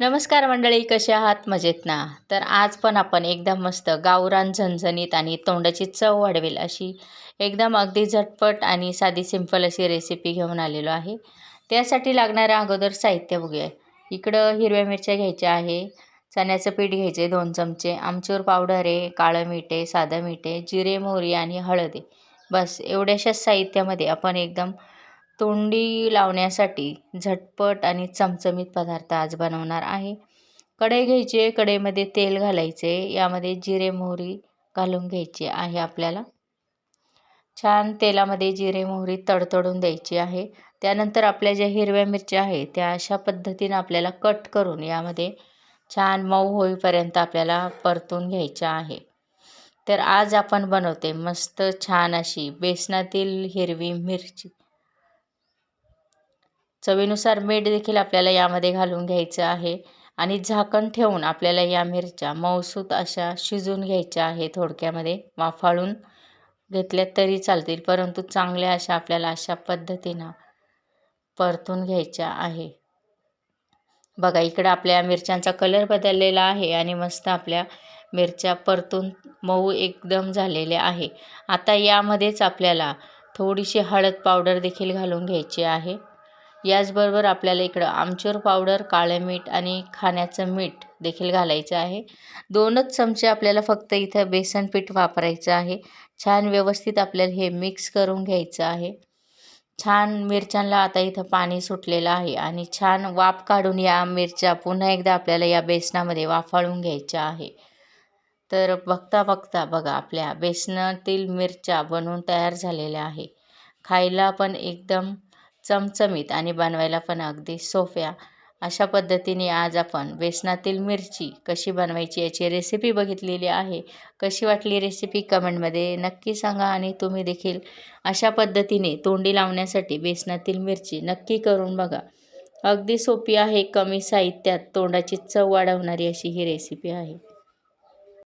नमस्कार मंडळी कसे आहात? मजेत ना? तर आज पण आपण एकदम मस्त गावरान झणझणीत आणि तोंडाची चव वाढवेल अशी एकदम अगदी झटपट आणि साधी सिंपल अशी रेसिपी घेऊन आलेलो आहे. त्यासाठी लागणारं अगोदर साहित्य बघूया. इकडं हिरव्या मिरच्या घ्यायच्या आहे चण्याचं पीठ घ्यायचे दोन चमचे आमचूर पावडर आहे काळं मीठ आहे साधं मीठ आहे जिरे मोहरी आणि हळद आहे. बस एवढ्याशाच साहित्यामध्ये आपण एकदम तोंडी लावण्यासाठी झटपट आणि चमचमीत पदार्थ आज बनवणार आहे. कढई घ्यायची आहे कढईमध्ये तेल घालायचे यामध्ये जिरे मोहरी घालून घ्यायची आहे आपल्याला. छान तेलामध्ये जिरे मोहरी तडतडून द्यायची आहे. त्यानंतर आपल्या ज्या हिरव्या मिरच्या आहेत त्या अशा पद्धतीनं आपल्याला कट करून यामध्ये छान मऊ होईपर्यंत आपल्याला परतून घ्यायच्या आहे. तर आज आपण बनवते मस्त छान अशी बेसनातील हिरवी मिरची. चवीनुसार मीठ देखील आपल्याला यामध्ये घालून घ्यायचं आहे. आणि झाकण ठेवून आपल्याला या मिरच्या मऊसूत अशा शिजून घ्यायच्या आहे थोडक्यामध्ये. वाफाळून घेतल्या तरी चालतील परंतु चांगल्या अशा आपल्याला अशा पद्धतीनं परतून घ्यायच्या आहे. बघा इकडं आपल्या मिरच्यांचा कलर बदललेला आहे आणि मस्त आपल्या मिरच्या परतून मऊ एकदम झालेल्या आहे. आता यामध्येच आपल्याला थोडीशी हळद पावडर देखील घालून घ्यायची आहे. याचबरोबर आपल्याला इकडं आमचूर पावडर काळं मीठ आणि खाण्याचं मीठ देखील घालायचं आहे. दोनच चमचे आपल्याला फक्त इथं बेसन पीठ वापरायचं आहे. छान व्यवस्थित आपल्याला हे मिक्स करून घ्यायचं आहे. छान मिरच्यांना आता इथं पाणी सुटलेलं आहे आणि छान वाफ काढून या मिरच्या पुन्हा एकदा आपल्याला या बेसनामध्ये वाफाळून घ्यायच्या आहे. तर बघता बघता बघा आपल्या बेसनातील मिरच्या बनवून तयार झालेल्या आहे. खायला पण एकदम चमचमीत आणि बनवायला पण अगदी सोप्या. अशा पद्धतीने आज आपण बेसनातील मिरची कशी बनवायची याची रेसिपी बघितलेली आहे. कशी वाटली रेसिपी कमेंटमध्ये नक्की सांगा आणि तुम्ही देखील अशा पद्धतीने तोंडी लावण्यासाठी बेसनातील मिरची नक्की करून बघा. अगदी सोपी आहे कमी साहित्यात तोंडाची चव वाढवणारी अशी ही रेसिपी आहे.